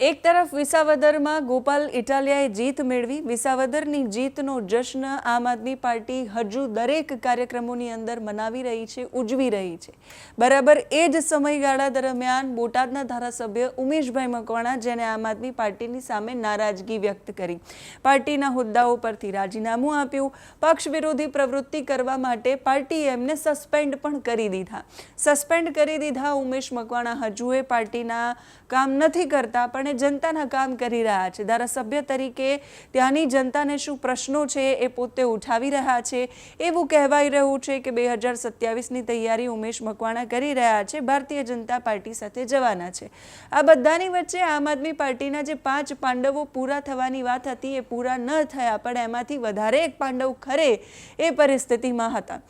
એક તરફ વિસાવદરમાં ગોપાલ ઇટાલિયાએ જીત મેળવી, વિસાવદરની જીતનો જશ્ન આમ આદમી પાર્ટી હજુ દરેક કાર્યક્રમોની અંદર મનાવી રહી છે, ઉજવી રહી છે. બરાબર એ જ સમયગાળા દરમિયાન બોટાદના ધારાસભ્ય ઉમેશભાઈ મકવાણા જેને આમ આદમી પાર્ટીની સામે નારાજગી વ્યક્ત કરી. પાર્ટીના હોદ્દાઓ પરથી રાજીનામું આપ્યું. પક્ષ વિરોધી પ્રવૃત્તિ કરવા માટે પાર્ટીએ એમને સસ્પેન્ડ પણ કરી દીધા. સસ્પેન્ડ કરી દીધા, ઉમેશ મકવાણા હજુએ પાર્ટીના કામ નથી કરતા, પણ એ જનતાના કામ કરી રહ્યા છે. ધારાસભ્ય તરીકે ત્યાંની જનતાને શું પ્રશ્નો છે એ પોતે ઉઠાવી રહ્યા છે. એવું કહેવાઈ રહ્યું છે કે બે હજાર સત્યાવીસની તૈયારી ઉમેશ મકવાણા કરી રહ્યા છે. ભારતીય જનતા પાર્ટી સાથે જવાના છે. આ બધાની વચ્ચે આમ આદમી પાર્ટીના જે પાંચ પાંડવો પૂરા થવાની વાત હતી એ પૂરા ન થયા પણ એમાંથી વધારે એક પાંડવ ખરે એ પરિસ્થિતિમાં હતા.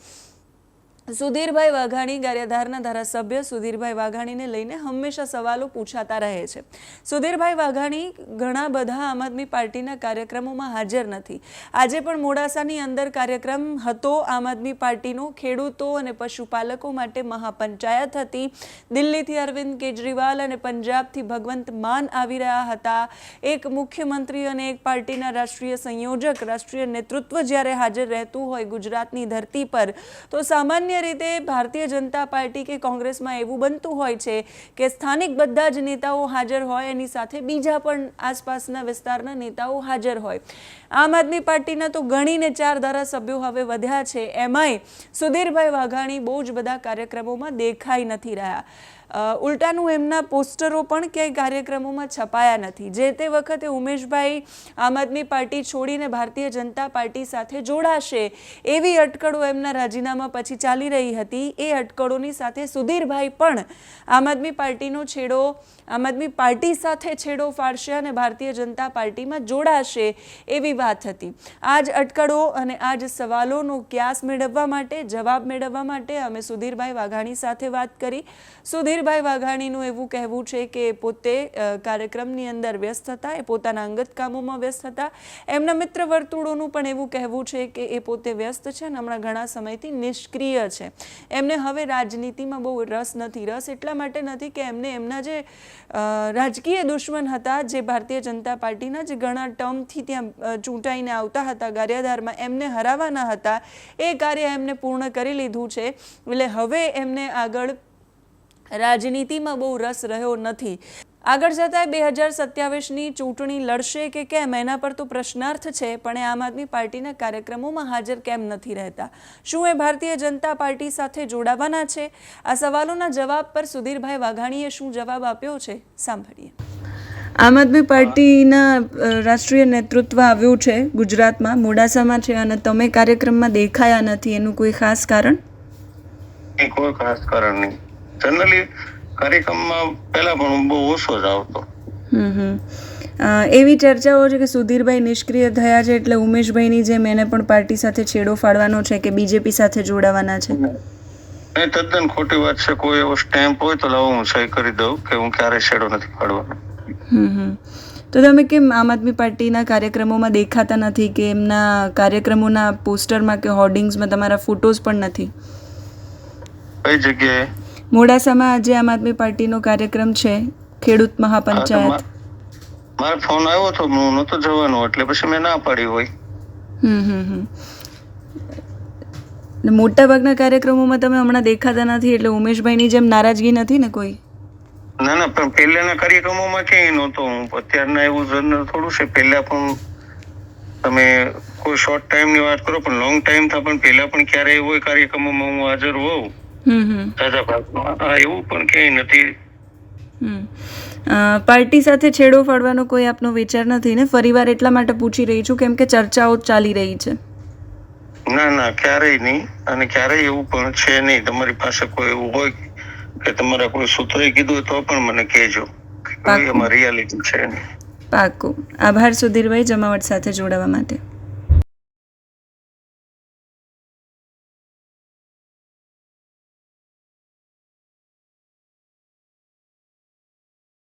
સુધીરભાઈ વાઘાણી ગારિયાધારના ધારાસભ્ય સુધીરભાઈ વાઘાણીને લઈને હંમેશા સવાલો પૂછાતા રહે છે. સુધીરભાઈ વાઘાણી ઘણા બધા આમ આદમી પાર્ટીના કાર્યક્રમોમાં હાજર નથી. આજે પણ મોડાસાની અંદર કાર્યક્રમ હતો આમ આદમી પાર્ટીનો. ખેડૂતો અને પશુપાલકો માટે મહાપંચાયત હતી. દિલ્હીથી અરવિંદ કેજરીવાલ અને પંજાબથી ભગવંત માન આવી રહ્યા હતા. એક મુખ્યમંત્રી અને એક પાર્ટીના રાષ્ટ્રીય સંયોજક, રાષ્ટ્રીય નેતૃત્વ જ્યારે હાજર રહેતું હોય ગુજરાતની ધરતી પર, તો સામાન્ય રીતે ભારતીય જનતા પાર્ટી કે કોંગ્રેસમાં એવું બનતું હોય છે કે સ્થાનિક બધા જ નેતાઓ હાજર હોય, એની સાથે બીજા પણ આસપાસના વિસ્તારના નેતાઓ હાજર હોય. આમ આદમી પાર્ટીના તો ગણીને ચાર ધારાસભ્યો હવે વધ્યા છે. એમાંય સુધીરભાઈ વાઘાણી બહુ જ બધા કાર્યક્રમોમાં દેખાઈ નથી રહ્યા. ઉલટાનું એમના પોસ્ટરો પણ ક્યાંય કાર્યક્રમોમાં છપાયા નથી. જે તે વખતે ઉમેશભાઈ આમ આદમી પાર્ટી છોડીને ભારતીય જનતા પાર્ટી સાથે જોડાશે એવી અટકળો એમના રાજીનામા પછી ચાલી રહી હતી. એ અટકળોની સાથે સુધીરભાઈ પણ આમ આદમી પાર્ટીનો છેડો, આમ આદમી પાર્ટી સાથે છેડો ફાડશે અને ભારતીય જનતા પાર્ટીમાં જોડાશે એવી વાત હતી. આ જ અટકળો અને આ જ સવાલોનો ક્યાસ મેળવવા માટે, જવાબ મેળવવા માટે અમે સુધીરભાઈ વાઘાણી સાથે વાત કરી. સુધીરભાઈ વાઘાણીનું એવું કહેવું છે કે પોતે કાર્યક્રમની અંદર વ્યસ્ત હતા, એ પોતાના અંગત કામોમાં વ્યસ્ત હતા. એમના મિત્ર વર્તુળોનું પણ એવું કહેવું છે કે એ પોતે વ્યસ્ત છે અને હમણાં ઘણા સમયથી નિષ્ક્રિય છે. એમને હવે રાજનીતિમાં બહુ રસ નથી, રસ એટલા માટે નથી કે એમને એમના જે રાજકીય દુશ્મન હતા, જે ભારતીય જનતા પાર્ટીના જે ઘણા ટર્મથી ત્યાં ચૂંટાઈને આવતા હતા, ગારિયાધારમાં એમને હરાવવાના હતા, એ કાર્ય એમને પૂર્ણ કરી લીધું છે. એટલે હવે એમને આગળ રાજનીતિમાં બહુ રસ રહ્યો નથી. આગળ જતાં બે હજાર સત્યાવીસની ચૂંટણી લડશે કે કેમ એના પર તો પ્રશ્નાર્થ છે પણ એ આમ આદમી પાર્ટીના કાર્યક્રમોમાં હાજર કેમ નથી રહેતા? શું એ ભારતીય જનતા પાર્ટી સાથે જોડાવાના છે? આ સવાલોના જવાબ પર સુધીરભાઈ વાઘાણીએ શું જવાબ આપ્યો છે? સાંભળીએ. આમ આદમી પાર્ટીના રાષ્ટ્રીય નેતૃત્વ આવ્યું છે ગુજરાતમાં મોડાસામાં છે અને તમે કાર્યક્રમમાં દેખાયા નથી એનું કોઈ ખાસ કારણ? કોઈ ખાસ કારણ નહીં. જનરલી કાર્યક્રમમાં પહેલા પણ હું બહુ ઓછો જ આવતો. એવી ચર્ચાઓ છે કે સુધીરભાઈ નિષ્ક્રિય થયા છે એટલે ઉમેશભાઈની જેમ એને પણ પાર્ટી સાથે છેડો ફાડવાનો છે કે બીજેપી સાથે જોડાવાના છે? એ તદ્દન ખોટી વાત છે. કોઈ એવો સ્ટેમ્પ હોય તો લાવો હું સહી કરી દઉં કે હું ક્યારે છેડો નથી હમ. તો તમે કેમ આમ આદમી પાર્ટીના કાર્યક્રમોમાં દેખાતા નથી કે એમના કાર્યક્રમોના પોસ્ટરમાં કે હોર્ડિંગ્સમાં તમારા ફોટોઝ પણ નથી? કઈ જગ્યાએ? મોડાસામાં આજે આમ આદમી પાર્ટીનો કાર્યક્રમ છે ખેડૂત મહાપંચાયત. મારો ફોન આવ્યો હતો હું નહોતો જવાનો એટલે પછી મેં ના પાડી હોય. હમ હમ હમ. ને મોટાભાગના કાર્યક્રમોમાં તમે હમણાં દેખાતા નથી એટલે ઉમેશભાઈની જેમ નારાજગી નથી ને કોઈ? ના ના પણ પહેલાના કાર્યક્રમોમાં ક્યાંય નહોતો હું. અત્યારના એવું જનરલ થોડું છે પહેલા પણ તમે કોઈ શોર્ટ ટાઈમની વાત કરો પણ લોંગ ટાઈમ થા પણ પહેલા પણ ક્યારેય હોય કાર્યક્રમોમાં હું હાજર હોઉં. હમ હમ. તાજા ભાગમાં. એવું પણ ક્યાંય નથી. પાર્ટી સાથે છેડો ફાડવાનો કોઈ આપનો વિચાર નથી ને? ફરીવાર એટલા માટે પૂછી રહી છું કેમ કે ચર્ચાઓ ચાલી રહી છે. ના ના ક્યારેય નહીં. અને ક્યારેય એવું પણ છે નહીં. તમારી પાસે કોઈ એવું હોય કે તમારા કોઈ સૂત્રે કીધું હોય તો પણ મને કહેજો. કોઈ રિયાલિટી છે નહીં. પાકું આભાર સુધીરભાઈ જમાવટ સાથે જોડાવા માટે.